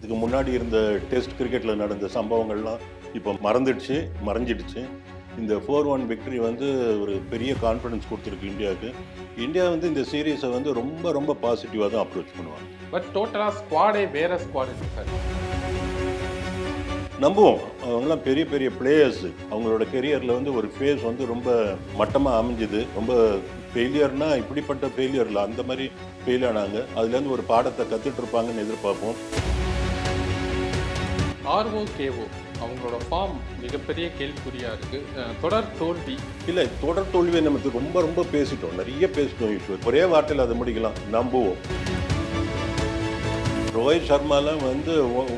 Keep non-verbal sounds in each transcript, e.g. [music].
இதுக்கு முன்னாடி இருந்த டெஸ்ட் கிரிக்கெட்டில் நடந்த சம்பவங்கள்லாம் இப்போ மறந்துடுச்சு மறைஞ்சிடுச்சு. இந்த ஃபோர் ஒன் விக்டரி வந்து ஒரு பெரிய கான்ஃபிடன்ஸ் கொடுத்துருக்கு இந்தியாவுக்கு. இந்தியா வந்து இந்த சீரீஸை வந்து ரொம்ப ரொம்ப பாசிட்டிவாக தான் அப்ரோச் பண்ணுவாங்க. பட் டோட்டலாக ஸ்குவாடே வேற ஸ்குவாட் சார் நம்புவோம். அவங்களாம் பெரிய பெரிய பிளேயர்ஸ் அவங்களோட கெரியரில் வந்து ஒரு ஃபேஸ் வந்து ரொம்ப மட்டமாக அமைஞ்சுது. ரொம்ப ஃபெயிலியர்னா இப்படிப்பட்ட ஃபெயிலியரில் அந்த மாதிரி ஃபெயில் ஆனாங்க. அதுலேருந்து ஒரு பாடத்தை கற்றுட்டு இருப்பாங்கன்னு எதிர்பார்ப்போம். ஆர்ஓ கேஓ அவங்களோட ஃபார்ம் மிகப்பெரிய கேள்விக்குறியாக இருக்குது தொடர் தோல்வி. இல்லை தொடர் தோல்வியை நமக்கு ரொம்ப ரொம்ப பேசிட்டோம். நிறைய பேசிட்டோம் ஈஸ்வர் ஒரே வார்த்தையில் அதை முடிக்கலாம். நம்புவோம். ரோஹித் சர்மாலாம் வந்து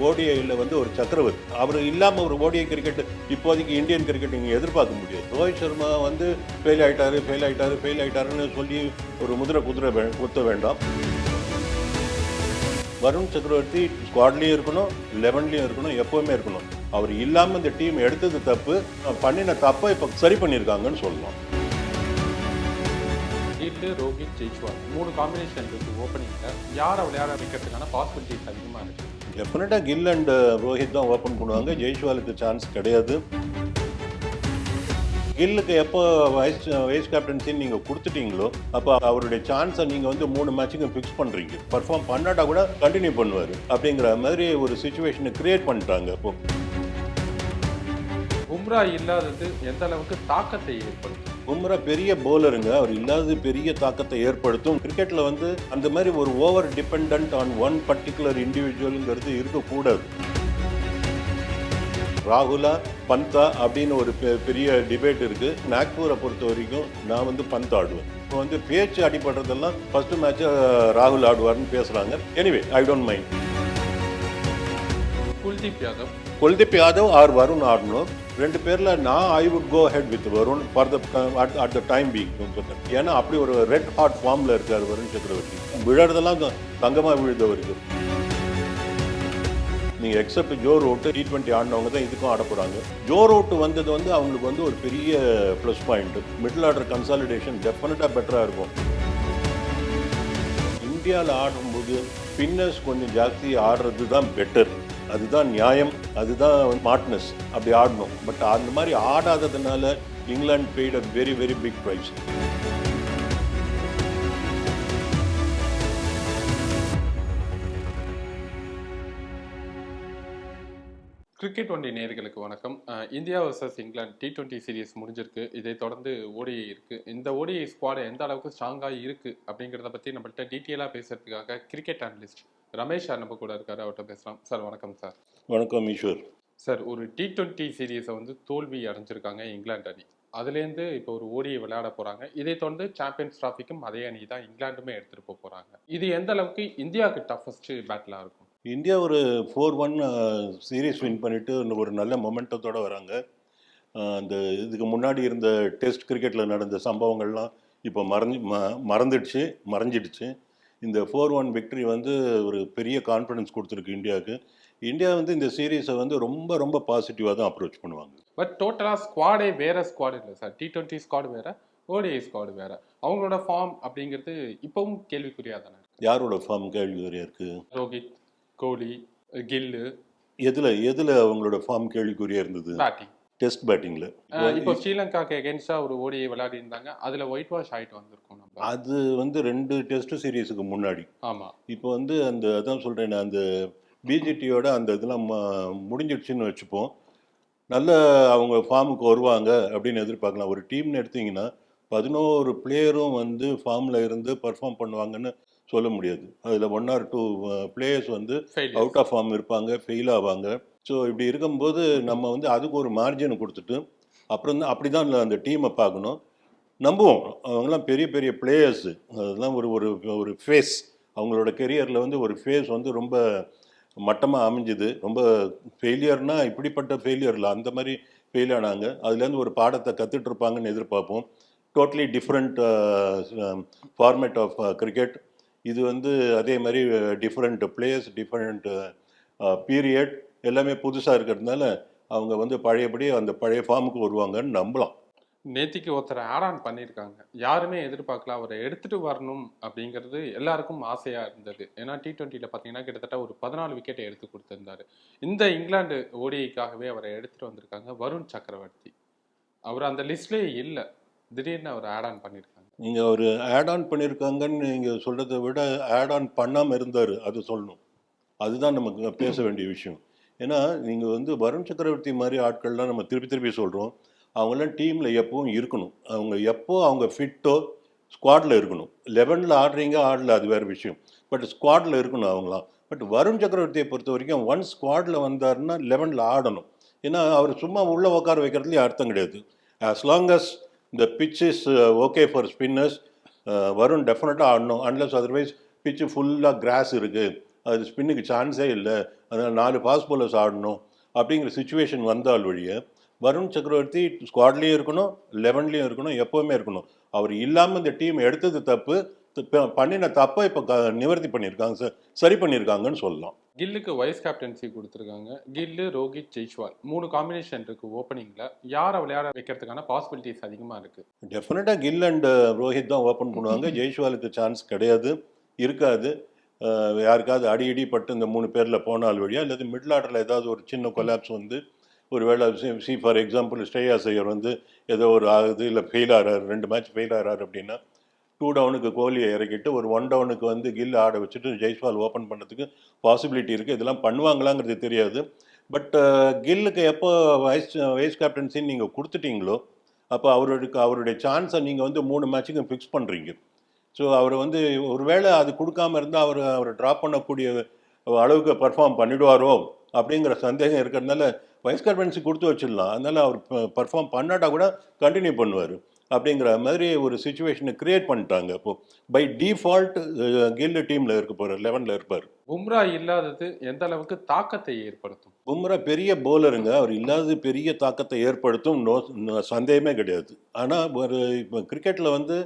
ஓடிஐயில் வந்து ஒரு சக்கரவர்த்தி. அவர் இல்லாமல் ஒரு ஓடிஐ கிரிக்கெட் இப்போதைக்கு இந்தியன் கிரிக்கெட் நீங்கள் எதிர்பார்க்க முடியாது. ரோஹித் சர்மா வந்து ஃபெயில் ஆகிட்டாரு ஃபெயில் ஆகிட்டாரு ஃபெயில் ஆகிட்டாருன்னு சொல்லி ஒரு முதிரை குதிரை குத்த வேண்டாம். வருண் சக்கரவர்த்தி ஸ்குவாட்லேயும் இருக்கணும் லெவன்லேயும் இருக்கணும் எப்போவுமே இருக்கணும். அவர் இல்லாமல் இந்த டீம் எடுத்தது தப்பு பண்ணின தப்பை இப்போ சரி பண்ணியிருக்காங்கன்னு சொல்லலாம் ரோஹித் ஜெய்ஸ்வால். மூணு காம்பினேஷன் இருக்கு ஓப்பனிங்ல யாரை விளையாட வைக்கிறதுக்கான பாசிபிலிட்டிஸ் அதிகமா இருக்கு? டெஃபினட்டாக கில் அண்ட் ரோஹித் தான் ஓப்பன் பண்ணுவாங்க. ஜெய்ஸ்வாலுக்கு சான்ஸ் கிடையாது. கில்லுக்கு எப்போ வைஸ் வைஸ் கேப்டன்சின்னு நீங்கள் கொடுத்துட்டீங்களோ அப்போ அவருடைய சான்ஸை நீங்கள் வந்து மூணு மேட்சுக்கும் ஃபிக்ஸ் பண்ணுறீங்க பர்ஃபார்ம் பண்ணாட்டா கூட கண்டினியூ பண்ணுவார். அப்படிங்கிற மாதிரி ஒரு சுச்சுவேஷனை கிரியேட் பண்ணிட்டாங்க இப்போ. பும்ரா இல்லாதது எந்த அளவுக்கு தாக்கத்தை ஏற்படுத்தும்? பும்ரா பெரிய பவுலருங்க அவர் இல்லாத பெரிய தாக்கத்தை ஏற்படுத்தும். கிரிக்கெட்டில் வந்து அந்த மாதிரி ஒரு over depend on one particular இண்டிவிஜுவலுங்கிறது இருக்கக்கூடாது. ராகுலா பந்தா அப்படின்னு ஒரு பெரிய டிபேட் இருக்கு. நாக்பூரை பொறுத்த வரைக்கும் நான் வந்து பந்த் ஆடுவேன். இப்போ வந்து பேச்சு அடிபடுறதெல்லாம் ஃபர்ஸ்ட் மேட்ச் ராகுல் ஆடுவார்னு பேசுறாங்க. Anyway I don't mind Kuldeep Yadav. Kuldeep Yadav or Varun ஆடணும். ரெண்டு பேர்ல நான் I would go ahead with Varun for the at the time being ஏன்னா அப்படி ஒரு ரெட் ஹாட் ஃபார்ம்ல இருக்காரு வருண் சக்கரவர்த்தி. விழறதெல்லாம் த- தங்கமா விழுதவருக்கு நீங்க except Joe Root T twenty ஆடினவங்க தான் இதுக்கும் ஆட போறாங்க. ஜோ ரோட்டு வந்தது வந்து அவங்களுக்கு வந்து ஒரு பெரிய plus point middle order consolidation டெஃபினட்டா பெட்டரா இருக்கும். இந்தியாவில் ஆடும்போது ஸ்பின்னர்ஸ் கொஞ்சம் ஜாஸ்தி ஆடுறது தான் பெட்டர் அதுதான் நியாயம் அதுதான் ஸ்மார்ட்னஸ் அப்படி ஆடணும். பட் அந்த மாதிரி ஆடாததுனால England paid a very very big price cricket ஒன்டி நேயர்களுக்கு வணக்கம். India versus England T twenty series முடிஞ்சிருக்கு. இதை தொடர்ந்து ஓடிஐ இருக்கு. இந்த ஓடிஐ ஸ்குவாட் எந்த அளவுக்கு ஸ்ட்ராங்காக இருக்கு அப்படிங்கிறத பத்தி நம்மள்ட்ட டீட்டெயிலாக பேசுறதுக்காக கிரிக்கெட் அனலிஸ்ட் ரமேஷ் சார் நம்ம கூட இருக்காரு. அவர்கிட்ட பேசலாம். சார் வணக்கம் சார். வணக்கம் ஈஸ்வர். சார் ஒரு டி டுவெண்ட்டி சீரீஸை வந்து தோல்வி அடைஞ்சிருக்காங்க இங்கிலாந்து அணி. அதுலேருந்து இப்போ ஒரு ஓடியை விளையாட போறாங்க. இதை தொடர்ந்து சாம்பியன்ஸ் டிராஃபிக்கும் அதே அணி தான் இங்கிலாந்துமே எடுத்துட்டு போக போறாங்க. இது எந்த அளவுக்கு இந்தியாவுக்கு டஃபஸ்ட் பேட்டிலாக இருக்கும்? இந்தியா ஒரு ஃபோர் ஒன் சீரீஸ் வின் பண்ணிட்டு இன்னும் ஒரு நல்ல மொமெண்டத்தோட வராங்க. அந்த இதுக்கு முன்னாடி இருந்த டெஸ்ட் கிரிக்கெட்டில் நடந்த சம்பவங்கள்லாம் இப்போ மறந்து ம மறந்துடுச்சு மறைஞ்சிடுச்சு. இந்த ஃபோர் ஒன் விக்டரி வந்து ஒரு பெரிய கான்ஃபிடன்ஸ் கொடுத்துருக்கு இந்தியாவுக்கு. இந்தியா வந்து இந்த சீரீஸை வந்து ரொம்ப ரொம்ப பாசிட்டிவாக தான் அப்ரோச் பண்ணுவாங்க. பட் டோட்டலாக ஸ்குவாடே வேற ஸ்குவாட் இல்லை சார் டி டுவெண்ட்டி ஸ்குவாட் வேற ஓடிஐ ஸ்குவாட் வேற. அவங்களோட ஃபார்ம் அப்படிங்கிறது இப்பவும் கேள்விக்குறியா தானே இருக்கு. யாரோட ஃபார்ம் கேள்விக்குறியா இருக்குது ரோஹித். கோலி கில்லு. எதில் எதில் அவங்களோட ஃபார்ம் கேள்விக்குறியா இருந்தது? பேட்டிங் டெஸ்ட் பேட்டிங்கில் இப்போ ஸ்ரீலங்காக்கு எகென்ஸ்டா ஒரு ஓடிஐ விளையாடி இருந்தாங்க. அதுல ஒயிட் வாஷ் ஆயிட்டு வந்திருக்கோம் நம்ம. அது வந்து ரெண்டு டெஸ்ட் சீரீஸுக்கு முன்னாடி. ஆமா. இப்போ வந்து அந்த அதான் சொல்கிறேன் அந்த பிஜிடியோட அந்த இதெல்லாம் முடிஞ்சிடுச்சுன்னு வச்சுப்போம். நல்ல அவங்க ஃபார்முக்கு வருவாங்க அப்படின்னு எதிர்பார்க்கலாம். ஒரு டீம்னு எடுத்தீங்கன்னா பதினோரு பிளேயரும் வந்து ஃபார்மில் இருந்து பர்ஃபார்ம் பண்ணுவாங்கன்னு சொல்ல முடியாது. அதில் ஒன் ஆர் டூ பிளேயர்ஸ் வந்து அவுட் ஆஃப் ஃபார்ம் இருப்பாங்க ஃபெயில் ஆவாங்க. ஸோ இப்படி இருக்கும்போது நம்ம வந்து அதுக்கு ஒரு மார்ஜின் கொடுத்துட்டு அப்புறம் தான் அப்படி தான் அந்த டீமை பார்க்கணும். நம்புவோம். அவங்களாம் பெரிய பெரிய பிளேயர்ஸு அதெல்லாம் ஒரு ஒரு ஒரு ஃபேஸ் அவங்களோட கெரியரில் வந்து ஒரு ஃபேஸ் வந்து ரொம்ப மட்டமாக அமைஞ்சுது. ரொம்ப ஃபெயிலியர்னா இப்படிப்பட்ட ஃபெயிலியரில் அந்த மாதிரி ஃபெயில் ஆனாங்க. அதுலேருந்து ஒரு பாடத்தை கற்றுட்டு இருப்பாங்கன்னு எதிர்பார்ப்போம். Totally different format of cricket இது வந்து அதே மாதிரி டிஃப்ரெண்ட் பிளேஸ் டிஃப்ரெண்ட் பீரியட் எல்லாமே புதுசாக இருக்கிறதுனால அவங்க வந்து பழையபடி அந்த பழைய ஃபார்முக்கு வருவாங்கன்னு நம்பலாம். நேத்திக்கு ஒருத்தர் ஆட் பண்ணியிருக்காங்க. யாருமே எதிர்பார்க்கல. அவரை எடுத்துட்டு வரணும் அப்படிங்கிறது எல்லாருக்கும் ஆசையாக இருந்தது. ஏன்னா டி டுவெண்ட்டியில் பார்த்தீங்கன்னா கிட்டத்தட்ட ஒரு பதினாலு விக்கெட்டை எடுத்து கொடுத்துருந்தாரு. இந்த இங்கிலாந்து ஓடிஐக்காகவே அவரை எடுத்துட்டு வந்திருக்காங்க வருண் சக்கரவர்த்தி. அவர் அந்த லிஸ்ட்லேயே இல்லை. திடீர்னு அவர் ஆட் ஆன் பண்ணியிருக்காங்க. நீங்கள் ஒரு ஆட் ஆன் பண்ணியிருக்காங்கன்னு நீங்கள் சொல்கிறத விட ஆட் ஆன் பண்ணாமல் இருந்தார் அது சொல்லணும். அதுதான் நமக்கு பேச வேண்டிய விஷயம். ஏன்னா நீங்கள் வந்து வருண் சக்கரவர்த்தி மாதிரி ஆட்கள்லாம் நம்ம திருப்பி திருப்பி சொல்கிறோம் அவங்களாம் டீமில் எப்பவும் இருக்கணும். அவங்க எப்போ அவங்க ஃபிட்டோ ஸ்குவாடில் இருக்கணும். லெவனில் ஆடுறீங்க ஆடல அது வேறு விஷயம். பட் ஸ்குவாடில் இருக்கணும் அவங்களாம் பட் வருண் சக்கரவர்த்தியை பொறுத்த வரைக்கும் ஒன் ஸ்குவாடில் வந்தாருன்னா லெவனில் ஆடணும். ஏன்னா அவர் சும்மா உள்ளே உட்கார வைக்கிறதுலேயே அர்த்தம் கிடையாது. ஆஸ் லாங் அஸ் இந்த pitch is okay for spinners Varun டெஃபினட்டாக ஆடணும் அன்லஸ் அதர்வைஸ் பிச்சு ஃபுல்லாக கிராஸ் இருக்குது அது ஸ்பின்னுக்கு சான்ஸே இல்லை. அதனால் நாலு ஃபாஸ்ட் bowlers ஆடணும். அப்படிங்கிற சுச்சுவேஷன் வந்தால் வழிய வருண் சக்கரவர்த்தி ஸ்குவாட்லேயும் இருக்கணும் லெவன்லேயும் இருக்கணும் எப்போவுமே இருக்கணும். அவர் இல்லாமல் இந்த டீம் எடுத்தது தப்பு. பண்ணின தப்பை இப்போ க நிவர்த்தி பண்ணியிருக்காங்க சார் சரி பண்ணியிருக்காங்கன்னு சொல்லலாம். கில்லுக்கு வைஸ் கேப்டன்சி கொடுத்துருக்காங்க. கில்லு ரோஹித் ஜெய்ஸ்வால். மூணு காம்பினேஷன் இருக்கு ஓப்பனிங்ல யாரை விளையாட வைக்கிறதுக்கான பாசிபிலிட்டிஸ் அதிகமா இருக்கு. டெஃபினட்டாக கில் அண்ட் ரோஹித் தான் ஓப்பன் பண்ணுவாங்க. [laughs] ஜெய்ஷ்வாலுக்கு சான்ஸ் கிடையாது இருக்காது. யாருக்காவது அடி இடி பட்டு இந்த மூணு பேரில் போனால் வழியா அல்லது மிடில் ஆர்டரில் ஏதாவது ஒரு சின்ன கொலாப்ஸ் வந்து ஒரு வேளை say for example Shreyas Iyer வந்து ஏதோ ஒரு ஆகுது இல்லை ஃபெயில் ஆகிறாரு ரெண்டு மேட்ச் ஃபெயில் ஆகிறாரு அப்படின்னா டூ டவுனுக்கு கோலியை இறக்கிட்டு ஒரு ஒன் டவுனுக்கு வந்து கில் ஆட வச்சுட்டு ஜெய்ஸ்வால் ஓப்பன் பண்ணுறதுக்கு பாசிபிலிட்டி இருக்குது இதெல்லாம் பண்ணுவாங்களாங்கிறது தெரியாது. பட் uh, கில்லுக்கு எப்போ வைஸ் வைஸ் கேப்டன்சின்னு நீங்கள் கொடுத்துட்டீங்களோ அப்போ அவருக்கு அவருடைய சான்ஸை நீங்கள் வந்து மூணு மேட்சுக்கும் ஃபிக்ஸ் பண்ணுறீங்க ஸோ அவர் வந்து ஒருவேளை அது கொடுக்காம இருந்தால் அவர் அவர் ட்ராப் பண்ணக்கூடிய அளவுக்கு பர்ஃபார்ம் பண்ணிடுவாரோ அப்படிங்கிற சந்தேகம் இருக்கிறதுனால வைஸ் கேப்டன்சி கொடுத்து வச்சிடலாம். அதனால அவர் பர்ஃபார்ம் பண்ணாட்டா கூட கண்டினியூ பண்ணுவார். அப்படிங்கிற மாதிரி ஒரு சுச்சுவேஷனை கிரியேட் பண்ணிட்டாங்க. இப்போ பை டிஃபால்ட் கில் டீமில் இருக்க போகிறார் லெவனில் இருப்பார். பும்ரா இல்லாதது எந்த அளவுக்கு தாக்கத்தை ஏற்படுத்தும்? பும்ரா பெரிய போலருங்க அவர் இல்லாத பெரிய தாக்கத்தை ஏற்படுத்தும். நோ சந்தேகமே கிடையாது. ஆனால் ஒரு இப்போ கிரிக்கெட்டில் வந்து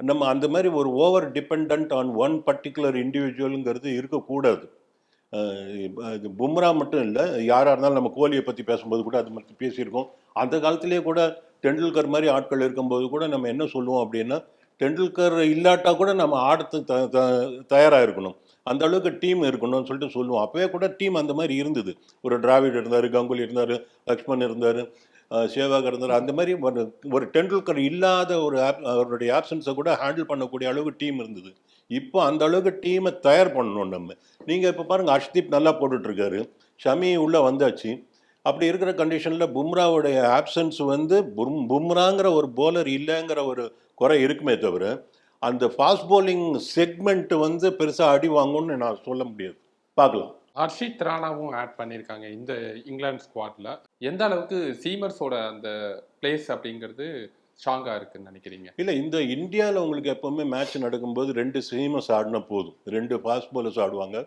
நம்ம அந்த மாதிரி ஒரு over depend on one particular இண்டிவிஜுவலுங்கிறது இருக்கக்கூடாது. பும்ரா மட்டும் இல்லை யாராக இருந்தாலும் நம்ம கோலியை பற்றி பேசும்போது கூட அது பற்றி பேசியிருக்கோம். அந்த காலத்திலேயே கூட டெண்டுல்கர் மாதிரி ஆட்கள் இருக்கும்போது கூட நம்ம என்ன சொல்லுவோம் அப்படின்னா டெண்டுல்கர் இல்லாட்டா கூட நம்ம ஆடத்து த த தயாராக இருக்கணும் அந்த அளவுக்கு டீம் இருக்கணும்னு சொல்லிட்டு சொல்லுவோம். அப்போவே கூட டீம் அந்த மாதிரி இருந்தது. ஒரு டிராவிட் இருந்தார் கங்குலி இருந்தார் லக்ஷ்மண் இருந்தார் சேவாக் இருந்தார் அந்த மாதிரி ஒரு ஒரு டெண்டுல்கர் இல்லாத ஒரு ஆப் அவருடைய ஆப்ஷன்ஸை கூட ஹேண்டில் பண்ணக்கூடிய அளவுக்கு டீம் இருந்தது. இப்போ அந்த அளவுக்கு டீமை தயார் பண்ணணும் நம்ம. நீங்கள் இப்போ பாருங்கள் அஷ்தீப் நல்லா போட்டுட்ருக்காரு. ஷமி உள்ளே வந்தாச்சு. அப்படி இருக்கிற கண்டிஷனில் பும்ராவுடைய ஆப்சன்ஸ் வந்து பும் பும்ராங்கிற ஒரு போலர் இல்லைங்கிற ஒரு குறை இருக்குமே தவிர அந்த ஃபாஸ்ட் bowling செக்மெண்ட் வந்து பெருசாக அடி வாங்கும்னு நான் சொல்ல முடியாது. பார்க்கலாம். ஹர்ஷித் ராணாவும் ஆட் பண்ணியிருக்காங்க இந்த இங்கிலாந்து ஸ்குவாட்ல எந்த அளவுக்கு சீமர்ஸோட அந்த பிளேஸ் அப்படிங்கிறது ஸ்ட்ராங்கா இருக்குன்னு நினைக்கிறீங்க? இல்லை இந்த இந்தியாவில் உங்களுக்கு எப்போவுமே மேட்ச் நடக்கும்போது ரெண்டு சீமஸ் ஆடினா போதும். ரெண்டு ஃபாஸ்ட் bowlers ஆடுவாங்க.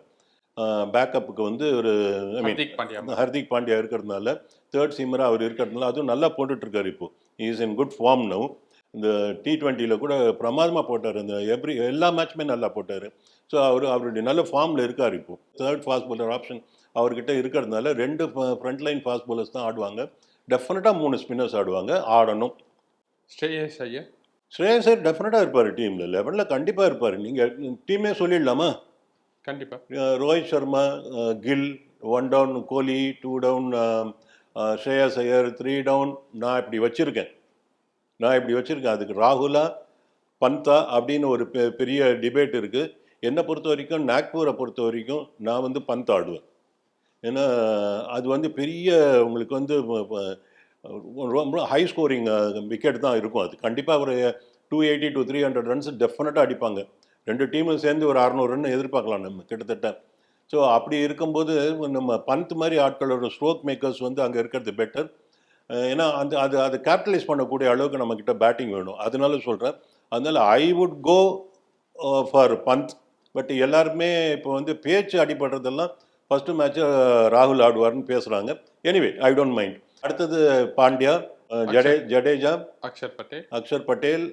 பேக்கப்புக்கு வந்து ஒரு ஐ மீன் ஹர்திக் பாண்டியா ஹர்திக் பாண்டியா இருக்கிறதுனால தேர்ட் சீமராக அவர் இருக்கிறதுனால அதுவும் நல்லா போட்டுட்ருக்காரு இப்போ. Is in good form now இந்த டி டுவெண்ட்டியில் கூட பிரமாதமாக போட்டார். இந்த எவ்ரி எல்லா மேட்சுமே நல்லா போட்டார். ஸோ அவர் அவருடைய நல்ல ஃபார்மில் இருக்கார் இப்போ. தேர்ட் ஃபாஸ்ட் bowler ஆப்ஷன் அவர்கிட்ட இருக்கிறதுனால ரெண்டு ஃப்ரண்ட் லைன் ஃபாஸ்ட் bowlers தான் ஆடுவாங்க. டெஃபினட்டாக மூணு ஸ்பின்னர்ஸ் ஆடுவாங்க. ஆடணும். ஸ்ரேயஸ் ஐயர். ஸ்ரேயஸ் டெஃபினட்டாக இருப்பார் டீமில் லெவனில் கண்டிப்பாக இருப்பார். நீங்கள் டீமே சொல்லிடலாமா? கண்டிப்பா. Rohit Sharma Gill one down Kohli two down Shreyas Iyer three down நான் இப்படி வச்சுருக்கேன். நான் இப்படி வச்சுருக்கேன். அதுக்கு ராகுலா பந்தா அப்படின்னு ஒரு பெ- பெரிய டிபேட் இருக்குது என்னை பொறுத்த வரைக்கும் நாக்பூரை பொறுத்த வரைக்கும் நான் வந்து பந்த் ஆடுவேன். ஏன்னா அது வந்து பெரிய உங்களுக்கு வந்து ரொம்ப ஹை ஸ்கோரிங் விக்கெட் தான் இருக்கும் அது. கண்டிப்பாக ஒரு two eighty to three hundred runs டெஃபினட்டாக அடிப்பாங்க. ரெண்டு டீமும் சேர்ந்து ஒரு அறநூறு ரன் எதிர்பார்க்கலாம் நம்ம கிட்டத்தட்ட. ஸோ அப்படி இருக்கும்போது நம்ம பந்த் மாதிரி ஆட்களோட ஸ்ட்ரோக் மேக்கர்ஸ் வந்து அங்கே இருக்கிறது பெட்டர் ஏன்னா அந்த அது அதை கேபிட்டலைஸ் பண்ணக்கூடிய அளவுக்கு நம்மக்கிட்ட பேட்டிங் வேணும். அதனால சொல்கிறேன் அதனால I would go for Pant. But எல்லாருமே இப்போ வந்து பேச்சு அடிபடுறதெல்லாம் ஃபஸ்ட்டு மேட்ச்சு ராகுல் ஆடுவார்னு பேசுகிறாங்க எனிவே ஐ டோன்ட் மைண்ட் அடுத்தது பாண்டியா ஜடே ஜடேஜா அக்ஷர் பட்டேல். அக்ஷர் பட்டேல்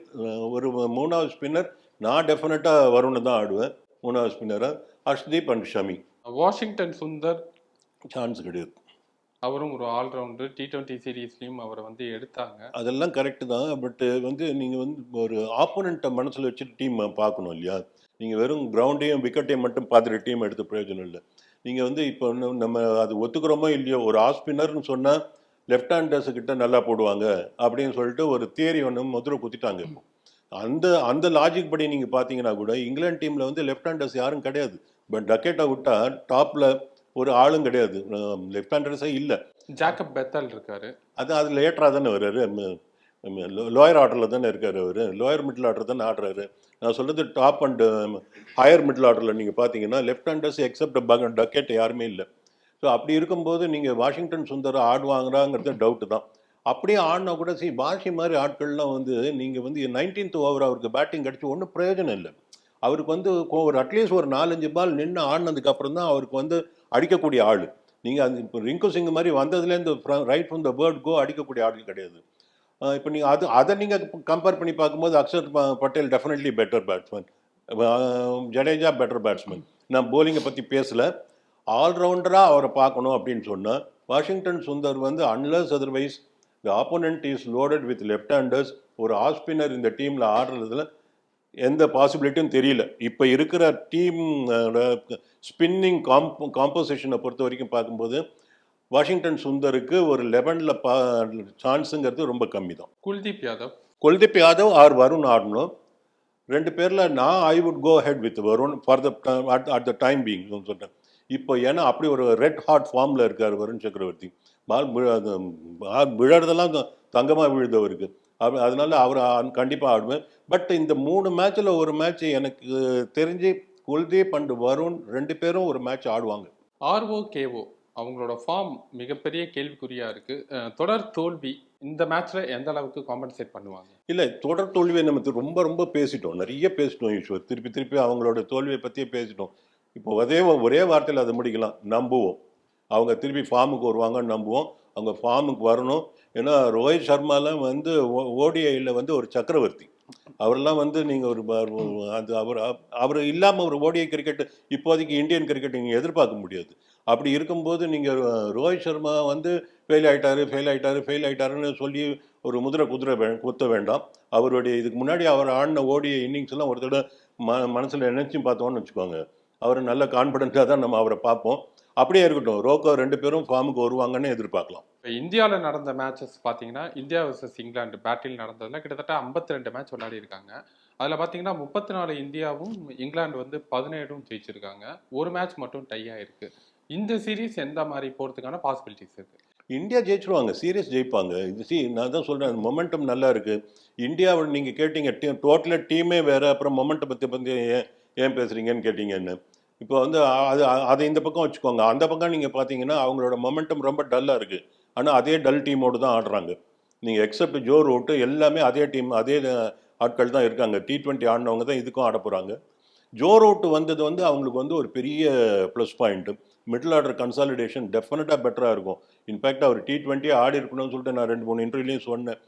ஒரு மூணாவது ஸ்பின்னர் நான் டெஃபினட்டாக வரும்னு தான் ஆடுவேன். மூணாவது ஸ்பின்னராக Harshdeep and Shami. Washington Sundar chance கிடையாது. அவரும் ஒரு ஆல்ரவுண்டர் டி டுவெண்ட்டி சீரீஸ்லயும் அவரை வந்து எடுத்தாங்க. அதெல்லாம் கரெக்டு தான் பட் வந்து நீங்கள் வந்து ஒரு ஆப்போனண்ட்டை மனசில் வச்சுட்டு டீம் பார்க்கணும் இல்லையா? நீங்கள் வெறும் கிரவுண்டையும் விக்கெட்டையும் மட்டும் பார்த்துட்டு டீம் எடுத்து பிரயோஜனம் இல்லை. நீங்கள் வந்து இப்போ நம்ம அது ஒத்துக்கிறோமோ இல்லையோ ஒரு ஆஃப் ஸ்பின்னர்னு சொன்னால் லெஃப்ட் ஹேண்டர்ஸ் கிட்ட நல்லா போடுவாங்க அப்படின்னு சொல்லிட்டு ஒரு தியரி ஒன்று முதிரை குத்திட்டாங்க இப்போ. அந்த அந்த லாஜிக் படி நீங்கள் பார்த்தீங்கன்னா கூட இங்கிலாந்து டீமில் வந்து லெஃப்ட் ஹேண்டர்ஸ் யாரும் கிடையாது. பட் டக்கெட்டை விட்டா டாப்பில் ஒரு ஆளும் கிடையாது. லெஃப்ட் ஹேண்டர்ஸே இல்லை. ஜாக்கப் பெத்தல் இருக்காரு. அது அது லேட்டராக தானே வர்றாரு. லோயர் ஆர்டரில் தானே இருக்காரு அவர். லோயர் மிடில் ஆர்டர் தானே ஆடுறாரு. நான் சொல்கிறது டாப் அண்ட் ஹையர் மிடில் ஆர்டரில் நீங்கள் பார்த்தீங்கன்னா லெஃப்ட் ஹேண்டர்ஸ் எக்ஸப்ட் பகன் டக்கெட் யாருமே இல்லை. ஸோ அப்படி இருக்கும்போது நீங்கள் வாஷிங்டன் சுந்தர் ஆடுவாங்கறாங்கிறது டவுட்டு தான். அப்படியே ஆடினா கூட சரி பாஷி மாதிரி ஆட்கள்லாம் வந்து நீங்கள் வந்து நைன்டீன்த் ஓவர் அவருக்கு பேட்டிங் கிடச்சி ஒன்றும் பிரயோஜனம் இல்லை. அவருக்கு வந்து ஒரு அட்லீஸ்ட் ஒரு நாலஞ்சு பால் நின்று ஆடினதுக்கப்புறம் தான் அவருக்கு வந்து அடிக்கக்கூடிய ஆள். நீங்கள் அந்த இப்போ ரிங்கு சிங் மாதிரி வந்ததுலேருந்து right from the word go அடிக்கக்கூடிய ஆட்கள் கிடையாது. இப்போ நீங்கள் அது அதை நீங்கள் கம்பேர் பண்ணி பார்க்கும்போது Axar Patel definitely better batsman Jadeja better batsman நான் போலிங்கை பற்றி பேசலை. ஆல்ரவுண்டராக அவரை பார்க்கணும் அப்படின்னு சொன்னால் வாஷிங்டன் சுந்தர் வந்து unless otherwise the opponent is loaded with left handers ஒரு ஆஃப் ஸ்பின்னர் இந்த டீமில் ஆடுறதுல எந்த பாசிபிலிட்டியும் தெரியல. இப்போ இருக்கிற டீம் ஸ்பின்னிங் காம்ப் காம்போசிஷனை பொறுத்த வரைக்கும் பார்க்கும்போது வாஷிங்டன் சுந்தருக்கு ஒரு லெவனில் பா சான்ஸுங்கிறது ரொம்ப கம்மி தான் குல்தீப் யாதவ். குல்தீப் யாதவ் ஆர் வருண் ஆடணும். ரெண்டு பேரில் நான் I would go ahead with Varun for the at the time being சொல்லிட்டேன் இப்போ ஏன்னா அப்படி ஒரு ரெட் ஹாட் ஃபார்மில் இருக்கார் வருண் சக்கரவர்த்தி. பால் விழறதெல்லாம் தங்கமாக விழுதவருக்கு அப்ப- அதனால அவர் கண்டிப்பாக ஆடுவேன் பட் இந்த மூணு மேட்ச்சில் ஒரு மேட்ச் எனக்கு தெரிஞ்சு குல்தீப் அண்ட் வருண் ரெண்டு பேரும் ஒரு மேட்ச் ஆடுவாங்க. ஆர்ஓ கேஓ அவங்களோட ஃபார்ம் மிகப்பெரிய கேள்விக்குறியா இருக்கு. அஹ் தொடர் தோல்வி இந்த மேட்ச்ல எந்த அளவுக்கு காம்பன்சேட் பண்ணுவாங்க? இல்லை தொடர் தோல்வியை நம்ம ரொம்ப ரொம்ப பேசிட்டோம். நிறைய பேசிட்டோம் ஈஸ்வர். திருப்பி திருப்பி அவங்களோட தோல்வியை பற்றியே பேசிட்டோம். இப்போ ஒரே ஒரே வார்த்தையில் அதை முடிக்கலாம். நம்புவோம். அவங்க திருப்பி ஃபார்முக்கு வருவாங்கன்னு நம்புவோம். அவங்க ஃபார்முக்கு வரணும். ஏன்னா ரோஹித் சர்மாலாம் வந்து ஓடிஐயில் வந்து ஒரு சக்கரவர்த்தி. அவரெல்லாம் வந்து நீங்கள் ஒரு அது அவர் அவர் இல்லாமல் ஒரு ஓடிஐ கிரிக்கெட் இப்போதைக்கு இந்தியன் கிரிக்கெட் நீங்கள் எதிர்பார்க்க முடியாது. அப்படி இருக்கும்போது நீங்கள் ரோஹித் சர்மா வந்து ஃபெயில் ஆகிட்டாரு ஃபெயில் ஆகிட்டாரு ஃபெயில் ஆகிட்டாருன்னு சொல்லி ஒரு முதிரை குதிரை வே குத்த வேண்டாம். அவருடைய இதுக்கு முன்னாடி அவர் ஆடின ஓடிய இன்னிங்ஸ் எல்லாம் ஒரு தடவை ம மனசில் நினச்சி பார்த்தோம்னு வச்சுக்கோங்க. அவர் நல்ல கான்ஃபிடென்ட்டாக தான் நம்ம அவரை பார்ப்போம். அப்படியே இருக்கட்டும். ரோக்கோ ரெண்டு பேரும் ஃபார்முக்கு வருவாங்கன்னு எதிர்பார்க்கலாம். இப்போ இந்தியாவில் நடந்த மேட்சஸ் பார்த்தீங்கன்னா இந்தியா வர்சஸ் இங்கிலாந்து பேட்டில் நடந்ததுல கிட்டத்தட்ட 52 ரெண்டு மேட்ச் விளையாடி இருக்காங்க. அதில் பார்த்தீங்கன்னா முப்பத்தி நாலு இந்தியாவும் இங்கிலாந்து வந்து பதினேழும் ஜெயிச்சிருக்காங்க. ஒரு மேட்ச் மட்டும் டை ஆயிருக்கு. இந்த சீரீஸ் எந்த மாதிரி போகிறதுக்கான பாசிபிலிட்டிஸ் இருக்கு? இந்தியா ஜெயிச்சிருவாங்க. சீரியஸ் ஜெயிப்பாங்க. இது சி நான் தான் சொல்கிறேன் மொமெண்டம் நல்லா இருக்குது இந்தியாவை நீங்கள் கேட்டீங்க டீ டோட்டலாக டீமே வேறு அப்புறம் மொமெண்டம் பற்றி பற்றி ஏன் ஏன் பேசுகிறீங்கன்னு கேட்டீங்கன்னு. இப்போ வந்து அது அதை இந்த பக்கம் வச்சுக்கோங்க. அந்த பக்கம் நீங்கள் பார்த்தீங்கன்னா அவங்களோட மொமெண்டம் ரொம்ப டல்லாக இருக்குது ஆனால் அதே டல் டீமோடு தான் ஆடுறாங்க. நீங்கள் எக்ஸப்ட் ஜோ ரூட்டு எல்லாமே அதே டீம் அதே ஆட்கள் தான் இருக்காங்க. டி ட்வெண்ட்டி ஆடினவங்க தான் இதுக்கும் ஆட போகிறாங்க ஜோ ரூட்டு வந்தது வந்து அவங்களுக்கு வந்து ஒரு பெரிய plus point middle order consolidation டெஃபினட்டாக பெட்டராக இருக்கும். இன்ஃபேக்ட் அவர் டி டுவெண்ட்டி ஆடி இருக்கணும்னு சொல்லிட்டு நான் ரெண்டு மூணு இன்டர்வியூலையும் சொன்னேன்.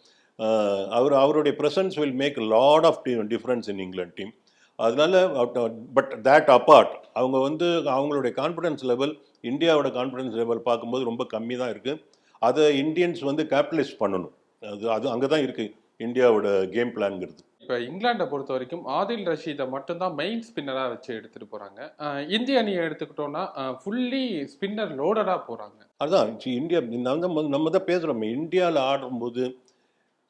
அவர் அவருடைய presence will make lot of team difference in England team அதனால பட் தேட் அப்பார்ட் அவங்க வந்து அவங்களுடைய கான்ஃபிடன்ஸ் லெவல் இந்தியாவோட கான்ஃபிடன்ஸ் லெவல் பார்க்கும்போது ரொம்ப கம்மி தான் இருக்குது அதை இந்தியன்ஸ் வந்து கேபிட்டலைஸ் பண்ணணும். அது அது அங்கே தான் இருக்குது இந்தியாவோட கேம் பிளான்ங்கிறது இப்போ இங்கிலாண்டை பொறுத்த வரைக்கும் ஆதில் ரஷீதை மட்டும்தான் மெயின் ஸ்பின்னராக வச்சு எடுத்துட்டு போறாங்க. அஹ் இந்திய அணியை எடுத்துக்கிட்டோம்னா ஃபுல்லி ஸ்பின்னர் லோடடாக போறாங்க. அதான் சி, இந்தியா தான் நம்ம தான் பேசுகிறோமே இந்தியாவில் ஆடும்போது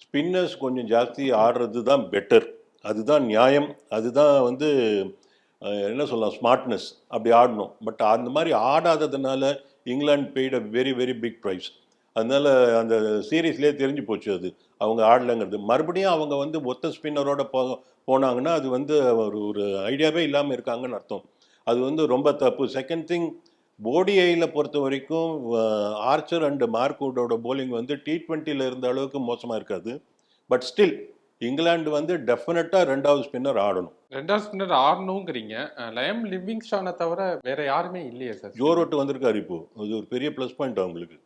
ஸ்பின்னர்ஸ் கொஞ்சம் ஜாஸ்தி ஆடுறது தான் பெட்டர் அதுதான் நியாயம் அதுதான் வந்து என்ன சொல்லலாம் ஸ்மார்ட்னஸ் அப்படி ஆடணும். பட் அந்த மாதிரி ஆடாததுனால England paid a very very big price அதனால அந்த சீரீஸ்லேயே தெரிஞ்சு போச்சு அது. அவங்க ஆடலைங்கிறது. மறுபடியும் அவங்க வந்து ஒத்த ஸ்பின்னரோட போ போனாங்கன்னா அது வந்து ஒரு ஒரு ஐடியாவே இல்லாமல் இருக்காங்கன்னு அர்த்தம். அது வந்து ரொம்ப தப்பு. செகண்ட் திங் ஓடிஐயில் பொறுத்த வரைக்கும் ஆர்ச்சர் அண்டு மார்க்வுட்டோட போலிங் வந்து டி ட்வெண்ட்டியில் இருந்த அளவுக்கு மோசமாக இருக்காது. பட் ஸ்டில் இங்கிலாந்து வந்து டெஃபினட்டாக ரெண்டாவது ஸ்பின்னர் ஆடணும். ரெண்டாவது ஸ்பின்னர் ஆடணுங்கிறீங்க. லயம் லிவிங்ஸ்டானை தவிர வேற யாருமே இல்லையே சார். ஜோ ரோட்டு வந்திருக்காரு இப்போ. அது ஒரு பெரிய ப்ளஸ் பாயிண்ட் அவங்களுக்கு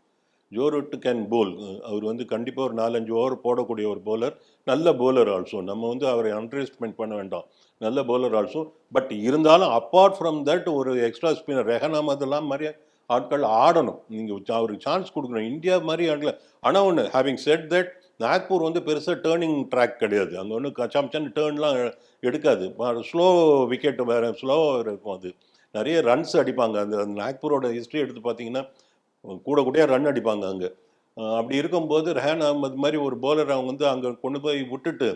ஜோ ரோட்டு கேன் போல் அவர் வந்து கண்டிப்பாக ஒரு நாலஞ்சு ஓவர் போடக்கூடிய ஒரு bowler நல்ல bowler ஆல்சோ நம்ம வந்து அவரை அண்டர் எஸ்டிமேட் பண்ண வேண்டாம். நல்ல bowler ஆல்சோ பட் இருந்தாலும் அப்பார்ட் ஃப்ரம் தட் ஒரு எக்ஸ்ட்ரா ஸ்பின்னர் ரெஹன் அஹமதுலாம் மாதிரி ஆட்கள் ஆடணும். நீங்கள் அவருக்கு சான்ஸ் கொடுக்கணும். இந்தியா மாதிரி ஆடல. ஆனால் ஒன்று ஹேவிங் செட் தட் நாக்பூர் வந்து பெருசாக டேர்னிங் ட்ராக் கிடையாது. அங்கே ஒன்றும் கச்சாமச்சான் டேர்ன்லாம் எடுக்காது. ஸ்லோ விக்கெட் வேறு ஸ்லோவாக இருக்கும் அது. நிறைய ரன்ஸ் அடிப்பாங்க. அந்த நாக்பூரோட ஹிஸ்ட்ரி எடுத்து பார்த்தீங்கன்னா கூட கூடயே ரன் அடிப்பாங்க அங்கே. அப்படி இருக்கும்போது ரெஹான் அஹமத் மாதிரி ஒரு பவுலர் அவங்க வந்து அங்கே கொண்டு போய் விட்டுட்டு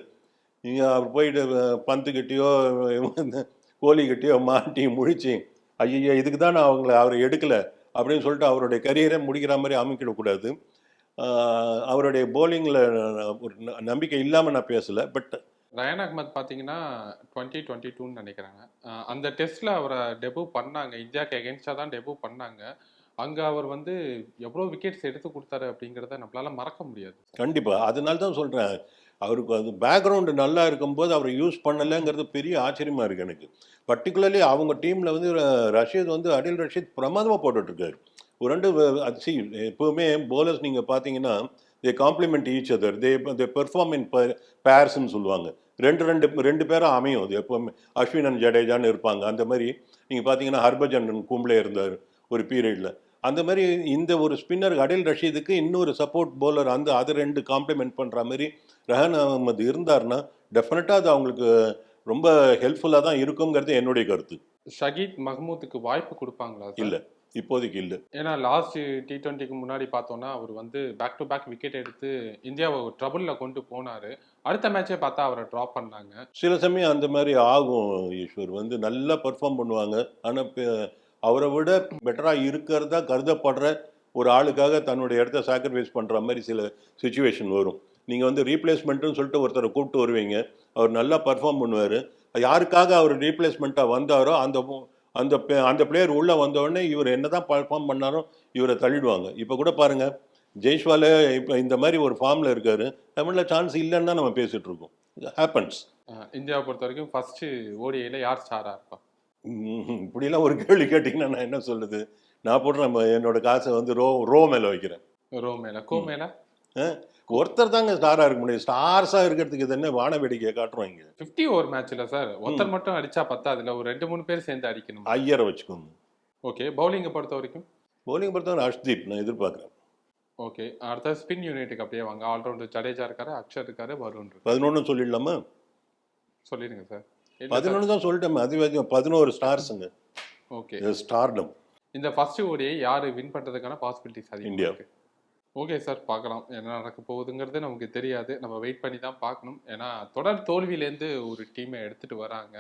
நீங்கள் அவர் போயிட்டு பந்து கிட்டேயோ கோலி கிட்டேயோ மாட்டி முழிச்சு ஐயோ இதுக்கு தான் நான் அவங்கள அவரை எடுக்கலை அப்படின்னு சொல்லிட்டு அவருடைய கரியரை முடிக்கிற மாதிரி அமைக்கிடக்கூடாது. அவருடைய போலிங்கில் ஒரு நம்பிக்கை இல்லாமல் நான் பேசலை பட் ரயான் அகமத் பார்த்தீங்கன்னா டுவெண்ட்டி டுவெண்ட்டி டூன்னு நினைக்கிறாங்க அந்த டெஸ்ட்டில் அவரை டெபு பண்ணாங்க. இந்தியாவுக்கு எகென்ஸ்டாக தான் டெபு பண்ணாங்க. அங்கே அவர் வந்து எவ்வளோ விக்கெட்ஸ் எடுத்து கொடுத்தாரு அப்படிங்கிறத நம்மளால மறக்க முடியாது. கண்டிப்பாக அதனால தான் சொல்கிறேன் அவருக்கு அது பேக்ரவுண்டு நல்லா இருக்கும்போது அவரை யூஸ் பண்ணலைங்கிறது பெரிய ஆச்சரியமாக இருக்குது எனக்கு. பர்டிகுலர்லி அவங்க டீமில் வந்து ரஷீத் வந்து அடில் ரஷீத் பிரமாதமாக போட்டுட்ருக்காரு ஒரு ரெண்டு சி எப்போவுமே போலர்ஸ் நீங்கள் பார்த்தீங்கன்னா they complement each other they they perform in பேர்ஸ்ன்னு சொல்லுவாங்க. ரெண்டு ரெண்டு ரெண்டு பேரும் அமையும். அது எப்போவுமே அஸ்வின் அண்ட் ஜடேஜான்னு இருப்பாங்க. அந்த மாதிரி நீங்கள் பார்த்தீங்கன்னா ஹர்பஜன் கும்ப்ளே இருந்தார் ஒரு பீரியடில் அந்த மாதிரி இந்த ஒரு ஸ்பின்னர் அடில் ரஷீதுக்கு இன்னொரு சப்போர்ட் பவுலர் அந்த அது ரெண்டு காம்ப்ளிமெண்ட் பண்ணுற மாதிரி ரஹான் அகமது இருந்தாருன்னா டெஃபினட்டாக அது அவங்களுக்கு ரொம்ப ஹெல்ப்ஃபுல்லாக தான் இருக்குங்கிறது என்னுடைய கருத்து. ஷகீத் மஹ்மூத்துக்கு வாய்ப்பு கொடுப்பாங்களா? இல்ல. இப்போதைக்கு இல்லை. ஏன்னா லாஸ்ட் டி டுவெண்ட்டிக்கு முன்னாடி பார்த்தோன்னா அவர் வந்து பேக் டு பேக் விக்கெட் எடுத்து இந்தியாவை ட்ரபுளில் கொண்டு போனார். அடுத்த மேட்சே பார்த்தா அவரை ட்ராப் பண்ணாங்க. சில சமயம் அந்த மாதிரி ஆகும் ஈஸ்வர். வந்து நல்லா பெர்ஃபார்ம் பண்ணுவாங்க. ஆனால் அவரை விட பெட்டராக இருக்கிறதா கருதப்படுற ஒரு ஆளுக்காக தன்னுடைய இடத்த சாக்ரிஃபைஸ் பண்ணுற மாதிரி சில சுச்சுவேஷன் வரும். நீங்கள் வந்து ரீப்ளேஸ்மெண்ட்டுன்னு சொல்லிட்டு ஒருத்தரை கூப்பிட்டு வருவீங்க. அவர் நல்லா பர்ஃபார்ம் பண்ணுவார். யாருக்காக அவர் ரீப்ளேஸ்மெண்ட்டாக வந்தாரோ அந்த அந்த அந்த பிளேயர் உள்ளே வந்தோடனே இவர் என்ன தான் பர்ஃபார்ம் பண்ணாலும் இவரை தள்ளிடுவாங்க. இப்போ கூட பாருங்கள் ஜெய்ஸ்வாலே இப்போ இந்த மாதிரி ஒரு ஃபார்மில் இருக்காரு. தமிழில் சான்ஸ் இல்லைன்னு தான் நம்ம பேசிகிட்டு இருக்கோம். ஹேப்பன்ஸ் இந்தியாவை பொறுத்த வரைக்கும் ஃபர்ஸ்ட் ஓடிஐல யார் ஸ்டாரா இருப்பா. இப்படிலாம் ஒரு கேள்வி கேட்டிங்கன்னா நான் என்ன சொல்லுது நான் போடுறேன் ம- என்னோட காசை வந்து ரோ ரோ மேலே வைக்கிறேன். ரோ மேல. கோ மேல? ஒருத்தர் தாங்க ஸ்டாராக இருக்க முடியும். ஸ்டார்ஸாக இருக்கிறதுக்கு இது என்ன? வான வேடிக்கையை காட்டுறோம் இங்கே ஃபிஃப்டி ஓவர் மேட்ச்ல சார் ஒருத்தர் மட்டும் அடிச்சா பத்தாதுல ஒரு ரெண்டு மூணு பேர் சேர்ந்து அடிக்கணும். ஐயரை வச்சுக்கோங்க. ஓகே பவுலிங்கை பொறுத்த வரைக்கும்? போலிங் பொறுத்தவரை அஷ்தீப் நான் எதிர்பார்க்குறேன். ஓகே அடுத்த ஸ்பின் யூனிட்டுக்கு அப்படியே வாங்க. ஆல்ரவுண்டர் ஜடேஜா இருக்காரு அக்ஷர் இருக்காரு வருண் பதினொன்று சொல்லிடலாமா? சொல்லிடுங்க சார் பதினொன்று தான் சொல்லிட்டேன் அதிகம் பதினோரு ஸ்டார்ஸுங்க ஓகே ஸ்டார்டம் இந்த ஃபர்ஸ்ட் ஓடியை யாரு வின் பண்றதுக்கான பாசிபிலிட்டிஸ் அதிகம் இந்தியா. ஓகே சார் பார்க்கலாம். என்ன நடக்க போகுதுங்கிறது நமக்கு தெரியாது. நம்ம வெயிட் பண்ணி தான் பார்க்கணும். ஏன்னா தொடர் தோல்வியிலேருந்து ஒரு டீமை எடுத்துகிட்டு வராங்க.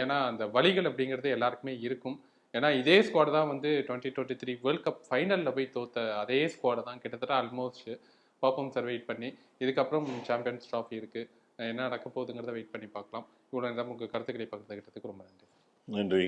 ஏன்னா அந்த வழிகள் அப்படிங்கிறது எல்லாருக்குமே இருக்கும். ஏன்னா இதே ஸ்குவாட் தான் வந்து twenty twenty three world cup ஃபைனலில் போய் தோத்த அதே ஸ்குவாட் தான். கிட்டத்தட்ட ஆல்மோஸ்ட் பார்ப்போம் சார் வெயிட் பண்ணி இதுக்கப்புறம் சாம்பியன்ஸ் ட்ராஃபி இருக்குது என்ன நடக்க போகுதுங்கிறத வெயிட் பண்ணி பார்க்கலாம். இவ்வளோ நேரம் உங்கள் கருத்துக்களை பகிர்ந்துக்கிட்டதுக்கு ரொம்ப நன்றி. நன்றி.